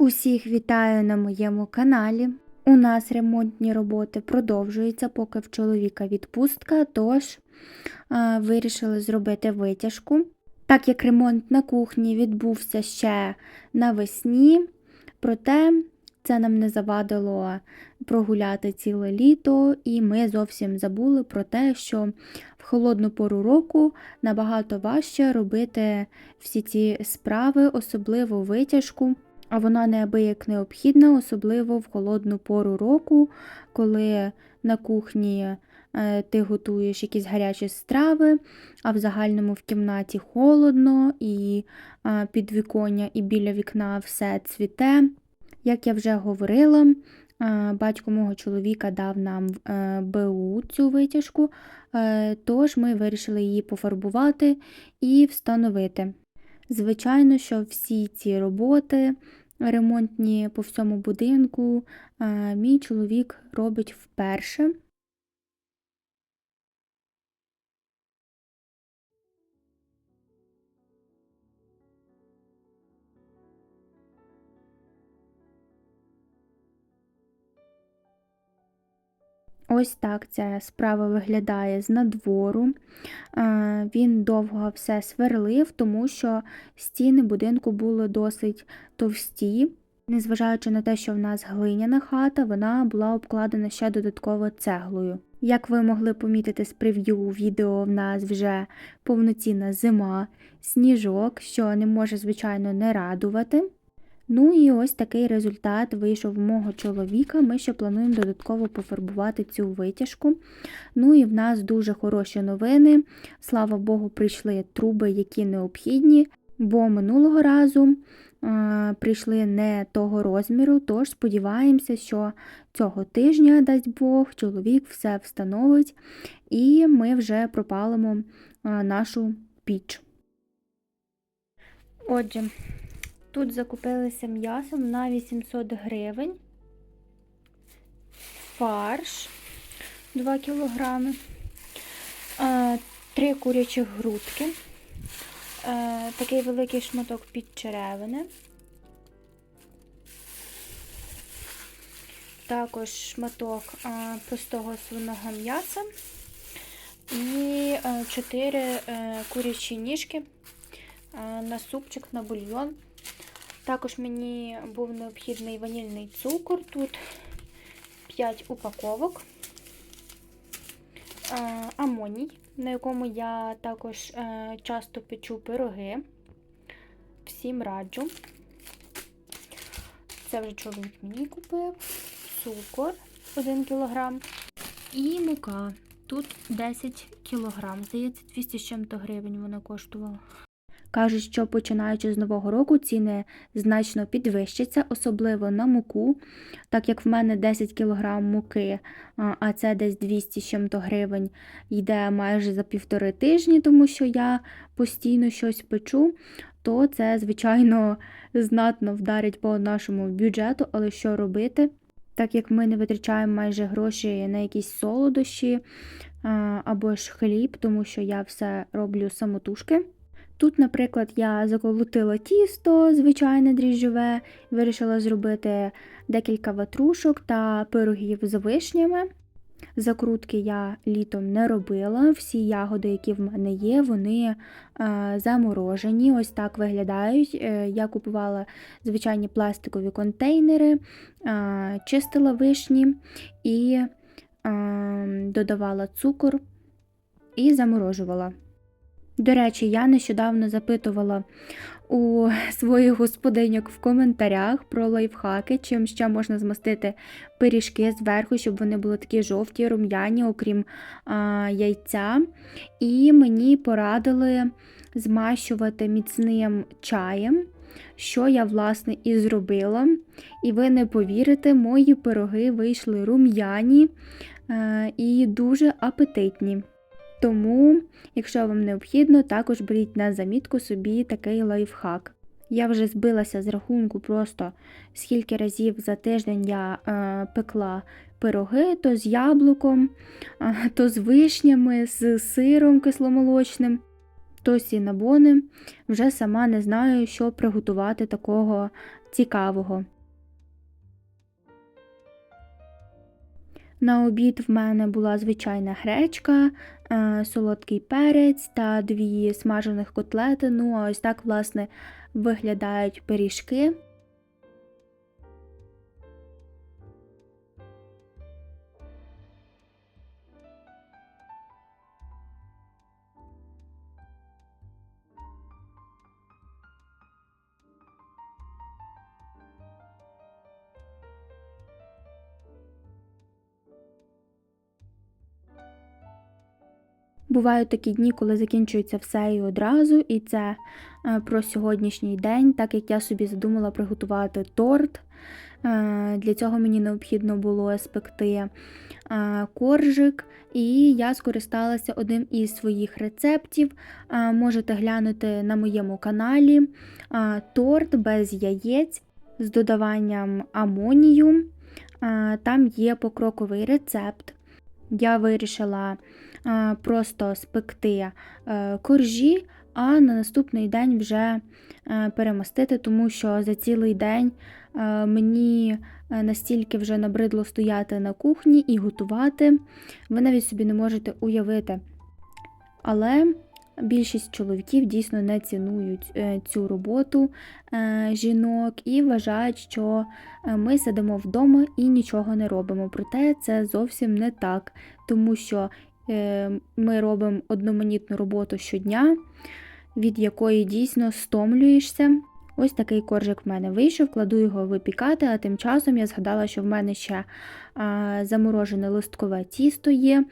Усіх вітаю на моєму каналі. У нас ремонтні роботи продовжуються, поки в чоловіка відпустка, тож а, вирішили зробити витяжку. Так як ремонт на кухні відбувся ще навесні, проте це нам не завадило прогуляти ціле літо, і ми зовсім забули про те, що в холодну пору року набагато важче робити всі ці справи, особливо витяжку. А вона неабияк необхідна, особливо в холодну пору року, коли на кухні е, ти готуєш якісь гарячі страви, а в загальному в кімнаті холодно, і е, підвіконня, і біля вікна все цвіте. Як я вже говорила, е, батько мого чоловіка дав нам БУ цю витяжку, тож ми вирішили її пофарбувати і встановити. Звичайно, що всі ці роботи ремонтні по всьому будинку мій чоловік робить вперше. Ось так ця справа виглядає з надвору. Він довго все сверлив, тому що стіни будинку були досить товсті. Незважаючи на те, що в нас глиняна хата, вона була обкладена ще додатково цеглою. Як ви могли помітити з прев'ю відео, в нас вже повноцінна зима, сніжок, що не може, звичайно, не радувати. Ну і ось такий результат вийшов мого чоловіка. Ми ще плануємо додатково пофарбувати цю витяжку. Ну і в нас дуже хороші новини. Слава Богу, прийшли труби, які необхідні, бо минулого разу а, прийшли не того розміру, тож сподіваємося, що цього тижня, дасть Бог, чоловік все встановить, і ми вже пропалимо нашу піч. Отже, Тут закупилися м'ясом на 800 гривень, фарш 2 кілограми, 3 курячих грудки, такий великий шматок під черевини, також шматок простого свиного м'яса. І 4 курячі ніжки на супчик, на бульйон. Також мені був необхідний ванільний цукор. Тут 5 упаковок, амоній, на якому я також е, часто печу пироги. Всім раджу. Це вже чоловік мені купив, цукор 1 кг і мука. Тут 10 кг. Здається, 200 з чим-то гривень вона коштувала. Кажуть, що починаючи з нового року ціни значно підвищаться, особливо на муку, так як в мене 10 кг муки, а це десь 200 чим-то гривень, йде майже за півтори тижні, тому що я постійно щось печу, то це, звичайно, знатно вдарить по нашому бюджету, але що робити? Так як ми не витрачаємо майже гроші на якісь солодощі або ж хліб, тому що я все роблю самотужки. Тут, наприклад, я заколотила тісто, звичайне дріжджове, вирішила зробити декілька ватрушок та пирогів з вишнями. Закрутки я літом не робила. Всі ягоди, які в мене є, вони е, заморожені. Ось так виглядають. Е, я купувала звичайні пластикові контейнери, е, чистила вишні і е, додавала цукор і заморожувала. До речі, я нещодавно запитувала у своїх господиньок в коментарях про лайфхаки, чим ще можна змастити пиріжки зверху, щоб вони були такі жовті, рум'яні, окрім а, яйця. І мені порадили змащувати міцним чаєм, що я, власне, і зробила. І ви не повірите, мої пироги вийшли рум'яні а, і дуже апетитні. Тому, якщо вам необхідно, також беріть на замітку собі такий лайфхак. Я вже збилася з рахунку, просто скільки разів за тиждень я е, пекла пироги то з яблуком, е, то з вишнями, з сиром кисломолочним, то з сінабони. Вже сама не знаю, що приготувати такого цікавого. На обід в мене була звичайна гречка, е, солодкий перець та дві смажених котлети. Ну, а ось так, власне, виглядають пиріжки. Бувають такі дні, коли закінчується все і одразу, і це е, про сьогоднішній день, так як я собі задумала приготувати торт. Е, для цього мені необхідно було спекти е, коржик, і я скористалася одним із своїх рецептів. Можете глянути на моєму каналі торт без яєць з додаванням амонію. Там є покроковий рецепт. Я вирішила просто спекти е, коржі, а на наступний день вже е, перемастити, тому що за цілий день е, мені настільки вже набридло стояти на кухні і готувати. Ви навіть собі не можете уявити. Але більшість чоловіків дійсно не цінують цю роботу жінок і вважають, що ми сидимо вдома і нічого не робимо. Проте це зовсім не так, тому що Е, ми робимо одноманітну роботу щодня, від якої дійсно стомлюєшся. Ось такий коржик в мене вийшов, кладу його випікати, а тим часом я згадала, що в мене ще а, заморожене листкове тісто є.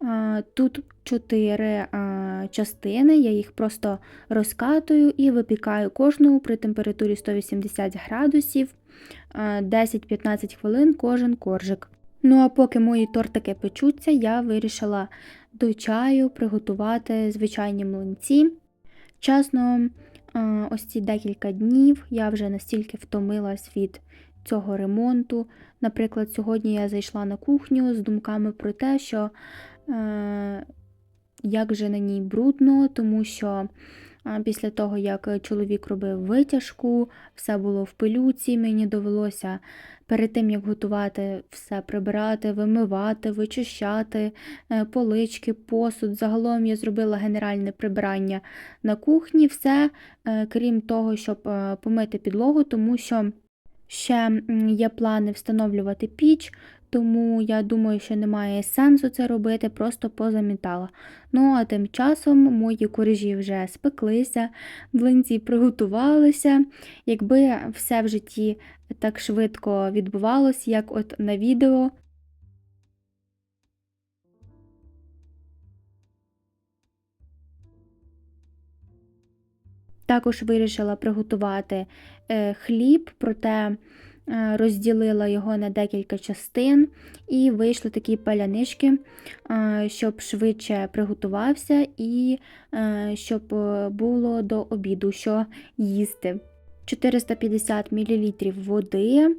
А, тут чотири а, частини, я їх просто розкатую і випікаю кожну при температурі 180 градусів 10-15 хвилин кожен коржик. Ну а поки мої тортики печуться, я вирішила до чаю приготувати звичайні млинці. Чесно, ось ці декілька днів я вже настільки втомилась від цього ремонту. Наприклад, сьогодні я зайшла на кухню з думками про те, що е, як же на ній брудно, тому що після того, як чоловік робив витяжку, все було в пилюці, мені довелося перед тим, як готувати, все прибирати, вимивати, вичищати, е, полички, посуд. Загалом я зробила генеральне прибирання на кухні, все, е, крім того, щоб е, помити підлогу, тому що ще є плани встановлювати піч. Тому я думаю, що немає сенсу це робити, просто позамітала. Ну, а тим часом мої коржі вже спеклися, блинці приготувалися. Якби все в житті так швидко відбувалося, як от на відео. Також вирішила приготувати е, хліб, проте розділила його на декілька частин, і вийшли такі палянички, е, щоб швидше приготувався і е, щоб було до обіду що їсти. 450 мл води,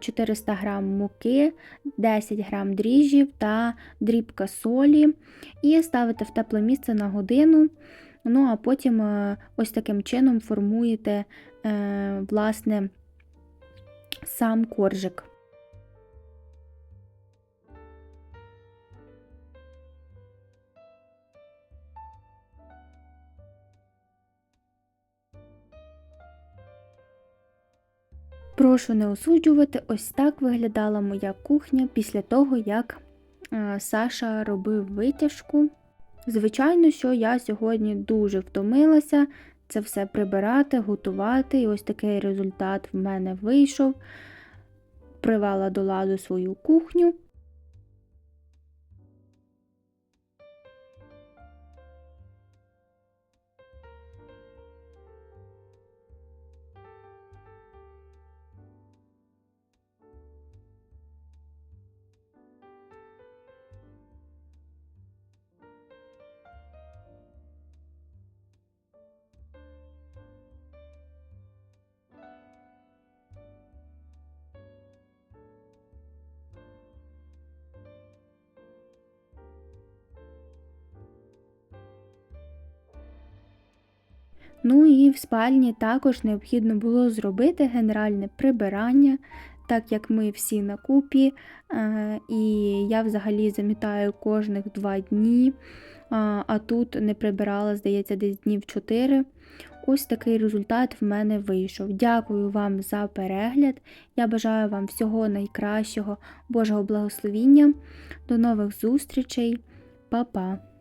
400 г муки, 10 г дріжджів та дрібка солі. І ставите в тепле місце на годину. Ну, а потім ось таким чином формуєте власне сам коржик. Прошу не осуджувати, ось так виглядала моя кухня після того, як е, Саша робив витяжку. Звичайно, що я сьогодні дуже втомилася, це все прибирати, готувати. І ось такий результат в мене вийшов. Привела до ладу свою кухню. Ну і в спальні також необхідно було зробити генеральне прибирання, так як ми всі на купі, е, і я взагалі замітаю кожних два дні, а, тут не прибирала, здається, десь днів 4. Ось такий результат в мене вийшов. Дякую вам за перегляд. Я бажаю вам всього найкращого, Божого благословіння. До нових зустрічей. Па-па!